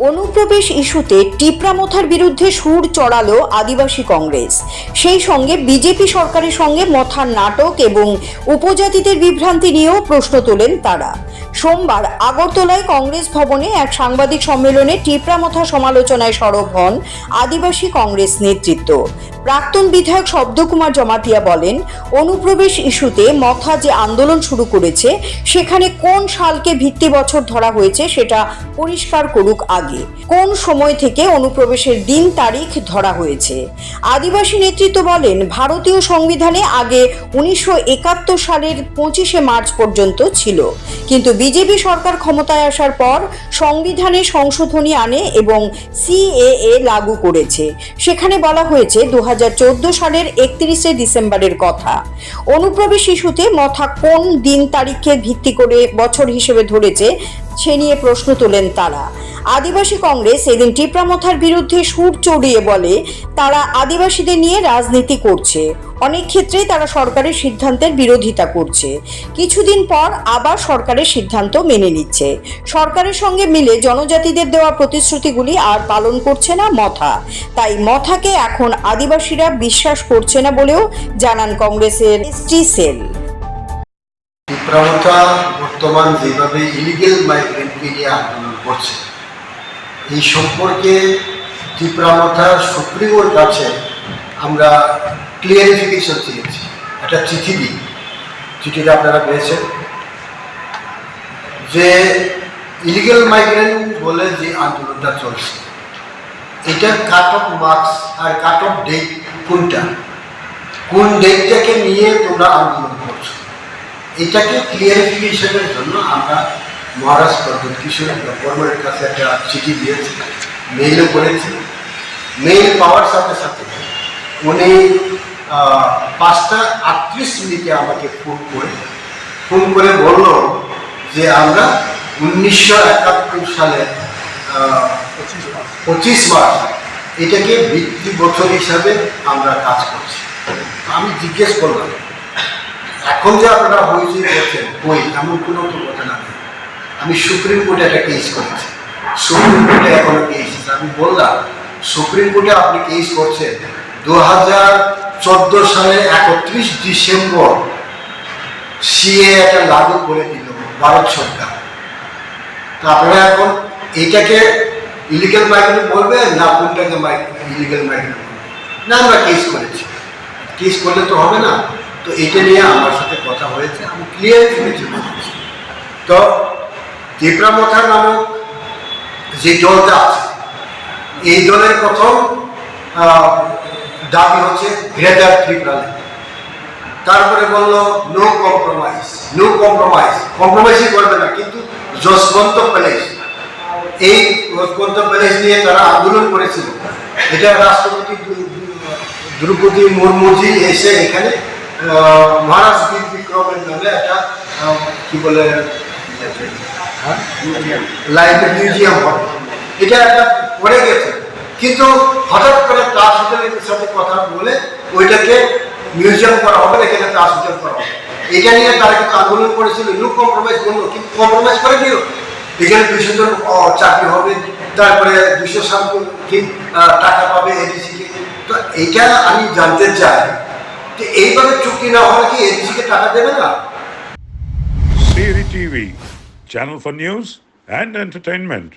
অনুপ্রবেশ ইস্যুতে টিপ্রামথার বিরুদ্ধে সুর চড়ালো আদিবাসী কংগ্রেস। সেই সঙ্গে বিজেপি সরকারের সঙ্গে মথার নাটক এবং উপজাতিদের বিভ্রান্তি নিয়েও প্রশ্ন তোলেন তারা। সোমবার আগরতলায় কংগ্রেস ভবনে এক সাংবাদিক সম্মেলনে টিপ্রামথা সমালোচনায় সরব হন আদিবাসী কংগ্রেস নেতৃত্ব। প্রাক্তন বিধায়ক শব্দকুমার জমাতিয়া বলেন, অনুপ্রবেশ ইস্যুতে মথা যে আন্দোলন শুরু করেছে, সেখানে কোন সালকে ভিত্তি বছর ধরা হয়েছে সেটা পরিষ্কার করুক আগে। কোন সময় থেকে অনুপ্রবেশের দিন তারিখ ধরা হয়েছে? আদিবাসী নেতৃত্ব বলেন, ভারতীয় সংবিধানে আগে উনিশশো একাত্তর সালের পঁচিশে মার্চ পর্যন্ত ছিল। কিন্তু বিজেপি সরকার ক্ষমতায় আসার পর সংবিধানে সংশোধনী আনে এবং সিএএ লাগু করেছে। সেখানে বলা হয়েছে, দু সালের একত্রিশে ডিসেম্বরের কথা। অনুপ্রবেশ ইস্যুতে মথা কোন দিন তারিখকে ভিত্তি করে বছর হিসেবে ধরেছে সে নিয়ে প্রশ্ন তোলেন তারা। আদিবাসী কংগ্রেস এদিন টিপ্রামথার বিরুদ্ধে সুর চড়িয়ে বলে, তারা আদিবাসীদের নিয়ে রাজনীতি করছে। অনেক ক্ষেত্রেই তারা সরকারের সিদ্ধান্তের বিরোধিতা করছে। কিছুদিন পর আবার সরকারের সিদ্ধান্ত মেনে নিচ্ছে। সরকারের সঙ্গে মিলে জনজাতিদের দেওয়া প্রতিশ্রুতিগুলি আর পালন করছে না মথা। তাই মথাকে এখন আদিবাসীরা বিশ্বাস করছে না বলেও জানান কংগ্রেসের এসটি সেল। তীব্রতা বর্তমান যেভাবে ইলিগেল মাইগ্রেন্টকে নিয়ে আন্দোলন করছে, এই সম্পর্কে তীব্রতা সুপ্রিমোর কাছে আমরা ক্লিয়ারিফিকেশন চেয়েছি। একটা চিঠি দিই। চিঠিটা আপনারা পেয়েছেন। যে ইলিগেল মাইগ্রেন্ট বলে যে আন্দোলনটা চলছে, এটার কাট অফ মার্কস আর কাট অফ ডেট কোনটা? কোন ডেটটাকে নিয়ে তোমরা আন্দোলন এটাকে ক্লিয়ারিফিকেশনের জন্য আমরা মহারাষ্ট্র কিশোর বর্মার কাছে একটা চিঠি দিয়েছি মেইলও করেছি। মেইল পাওয়ার সাথে সাথে উনি পাঁচটা আটত্রিশ মিনিটে আমাকে ফোন করে ফোন করে বলল যে আমরা উনিশশো একাত্তর সালে পঁচিশ মার্চ, এটাকে বৃত্তি বছর হিসাবে আমরা কাজ করছি। আমি জিজ্ঞেস করলাম এখন যে আপনারা হয়েছে করছেন কই এমন কোনো তো ঘটনা নেই আমি সুপ্রিম কোর্টে একটা কেস করেছি। সুপ্রিম কোর্টে এখনও কেস আমি বললাম, সুপ্রিম কোর্টে আপনি কেস করছেন দু হাজার চোদ্দ সালের একত্রিশ ডিসেম্বর। সিএ একটা লাগু করে দিল ভারত সরকার। তা আপনারা এখন এইটাকে ইলিগাল মাইগ্রেন্ট বলবেন না কোনটাকে ইলিগাল মাইগ্রেন্ট বলবেন? না, আমরা কেস করেছি। কেস করলে তো হবে না। তো এটা নিয়ে আমার সাথে কথা হয়েছে, আমি ক্লিয়ার করেছি তো তীব্রামথা নামক যে দলটা আছে, এই দলের প্রথম দাবি হচ্ছে গ্রেটার ত্রিপুরালে। তারপরে বলল নো কম্প্রোমাইজ নো কম্প্রোমাইজ কম্প্রোমাইজই করবে না, কিন্তু যশবন্ত প্যালেস এই যশবন্ত প্যালেস নিয়ে তারা আন্দোলন করেছিল। এটা রাষ্ট্রপতি দ্রু- দ্রৌপদী মুর্মুজি এসে এখানে মহারাজ বীর বিক্রমের নামে একটা কি বলে লাইব্রেরি মিউজিয়াম হবে। এটা একটা পড়ে গেছে। কিন্তু হঠাৎ করে তাজ হোটেলের সাথে কথা বলে ওইটাকে মিউজিয়াম করা হবে, এখানে তাজ হোটেল করা হবে। এটা নিয়ে তারা কিন্তু আন্দোলন করেছিল। লুক কম্প্রোমাইজ করল কিন্তু কম্প্রোমাইজ করে দিল এখানে দুইশো জন চাকরি হবে, তারপরে দুশো সামথিং টাকা পাবে এডিসিকে তো এইটা আমি জানতে চাই যে এইভাবে চুক্তি না হলে কি এডিসিকে টাকা দেবে না Siri TV, channel for news and entertainment.